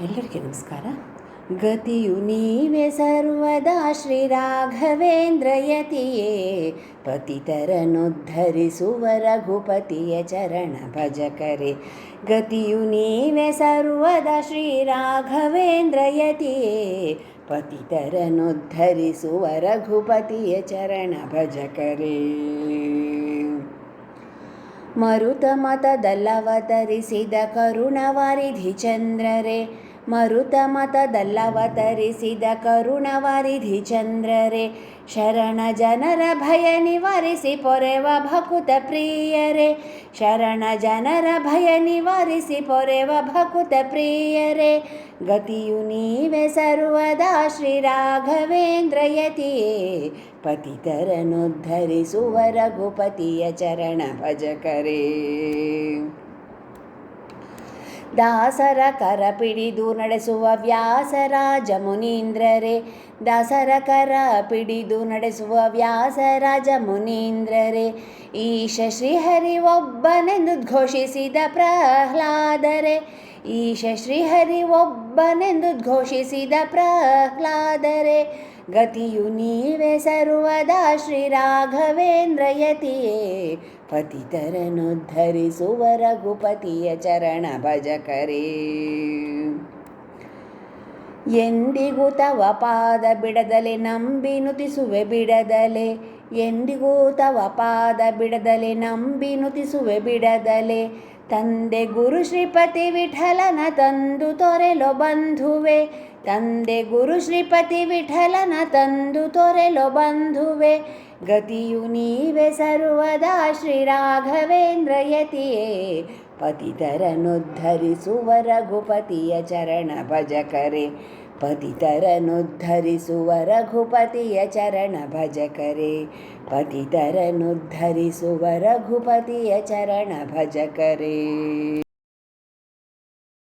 ಎಲ್ಲರಿಗೆ ನಮಸ್ಕಾರ. ಗತಿಯು ನೀವೇ ಸರ್ವದಾ ಶ್ರೀರಾಘವೇಂದ್ರ ಯತಿಯೇ ಪತಿತರನುದ್ಧರಿಸುವ ರಘುಪತಿಯ ಚರಣ ಭಜಕರೆ ಗತಿಯು ನೀವೇ ಸರ್ವದಾ ಶ್ರೀರಾಘವೇಂದ್ರ ಯತಿಯೇ ಪತಿತರನುದ್ಧರಿಸುವ ರಘುಪತಿಯ ಚರಣ ಭಜಕರೆ ಮರುತ ಮತದಲ್ಲವತರಿಸಿದ ಕರುಣವಾರಿಧಿ ಚಂದ್ರರೆ. ಮರುತ ಮತದಲ್ಲವತರಿಸಿದ ಕರುಣವಾರಿಧಿ ಚಂದ್ರರೆ, ಶರಣ ಜನರ ಭಯ ನಿವಾರಿಸಿ ಪೊರೆವ ಭಕುತ ಪ್ರಿಯರೇ, ಶರಣ ಜನರ ಭಯ ನಿವಾರಿಸಿ ಪೊರೆವ ಭಕುತ ಪ್ರಿಯರೇ, ಗತಿಯು ನೀವೆ ಸರ್ವದಾ ಶ್ರೀರಾಘವೇಂದ್ರ ಯತಿಯೇ ಪತಿತರನುದ್ಧರಿಸುವ ರಘುಪತಿಯ ಚರಣ ಭಜಕರೇ. ದಾಸರ ಕರ ಪಿಡಿದು ನಡೆಸುವ ವ್ಯಾಸರಾಜ ಮುನೀಂದ್ರರೇ. ದಾಸರ ಕರ ಪಿಡಿದು ನಡೆಸುವ ವ್ಯಾಸರಾಜ ಮುನೀಂದ್ರರೇ. ಈಶ ಶ್ರೀಹರಿ ಒಬ್ಬನೆಂದು ಘೋಷಿಸಿದ ಪ್ರಹ್ಲಾದರೇ. ಈಶ ಶ್ರೀಹರಿ ಒಬ್ಬನೆಂದು ಘೋಷಿಸಿದ ಪ್ರಹ್ಲಾದರೇ. ಗತಿಯು ನೀವೇ ಸರ್ವದಾ ಶ್ರೀರಾಘವೇಂದ್ರ ಯತಿಯೇ. ಪತಿತರನುದ್ಧರಿಸುವ ರಘುಪತಿಯ ಚರಣ ಭಜಕರೇ ಎಂದಿಗೂ ತವ ಪಾದ ಬಿಡದಲೆ ನಂಬಿ ನುತಿಸುವೆ ಬಿಡದಲೆ. ಎಂದಿಗೂ ತವ ಪಾದ ಬಿಡದಲೆ ನಂಬಿ ನುತಿಸುವೆ ಬಿಡದಲೆ. ತಂದೆ ಗುರು ಶ್ರೀಪತಿ ವಿಠಲನ ತಂದು ತೊರೆಲೋ ಬಂಧುವೆ. ತಂದೆ ಗುರು ಶ್ರೀಪತಿ ವಿಠಲನ ತಂದು ತೊರೆಲೋ ಬಂಧುವೆ ಗತಿಯು ನೀವೇ ಸರ್ವದಾ ಶ್ರೀರಾಘವೇಂದ್ರ ಯತಿಯೇ ಪತಿತರನುದ್ಧರಿಸುವ ರಘುಪತಿಯ ಚರಣ ಭಜಕರೆ ಪತಿತರನುದ್ಧರಿಸುವ ರಘುಪತಿಯ ಚರಣ ಭಜಕರೆ ಪತಿತರನುದ್ಧರಿಸುವ ರಘುಪತಿಯ ಚರಣ ಭಜಕರೇ